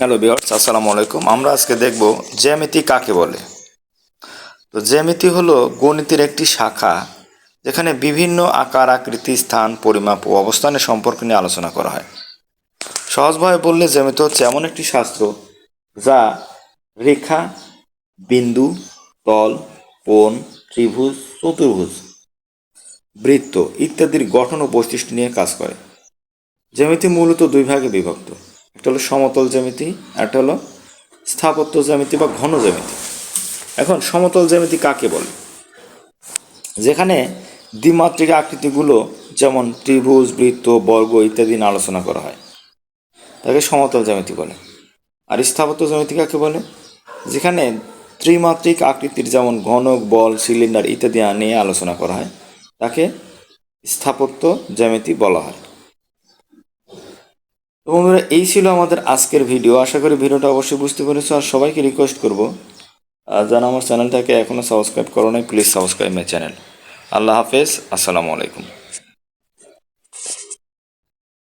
Hello বিয়ার্স আসসালামু আলাইকুম। আমরা আজকে দেখব জ্যামিতি কাকে বলে। তো জ্যামিতি হলো গণিতের একটি শাখা যেখানে বিভিন্ন আকার, আকৃতি, স্থান, পরিমাপ ও অবস্থানের সম্পর্ক নিয়ে আলোচনা করা হয়। সহজভাবে বললে জ্যামিতি হচ্ছে এমন একটি শাস্ত্র যা রেখা, বিন্দু, তল, কোণ, ত্রিভুজ, চতুর্ভুজ, বৃত্ত ইত্যাদির গঠন ও বৈশিষ্ট্য নিয়ে কাজ করে। জ্যামিতি মূলত দুই ভাগে বিভক্ত। একটা হলো সমতল জ্যামিতি একটা হলো স্থাপত্য জ্যামিতি বা ঘন জ্যামিতি। এখন সমতল জ্যামিতি কাকে বলে? যেখানে দ্বিমাত্রিক আকৃতিগুলো যেমন ত্রিভুজ, বৃত্ত, বর্গ ইত্যাদি নিয়ে আলোচনা করা হয়। তাকে সমতল জ্যামিতি বলে। আর স্থাপত্য জ্যামিতি কাকে বলে? যেখানে ত্রিমাত্রিক আকৃতির যেমন ঘনক, বল, সিলিন্ডার ইত্যাদি নিয়ে আলোচনা করা হয়, তাকে স্থাপত্য জ্যামিতি বলা হয়। তো বন্ধুরা, এই ছিল আমাদের আজকের ভিডিও। আশা করি ভিডিওটা অবশ্যই বুঝতে পেরেছ আর সবাইকে রিকোয়েস্ট করব, আর যারা আমার চ্যানেলটাকে এখনও সাবস্ক্রাইব করো নাই প্লিজ সাবস্ক্রাইব মাই চ্যানেল আল্লাহ হাফেজ, আসসালামু আলাইকুম।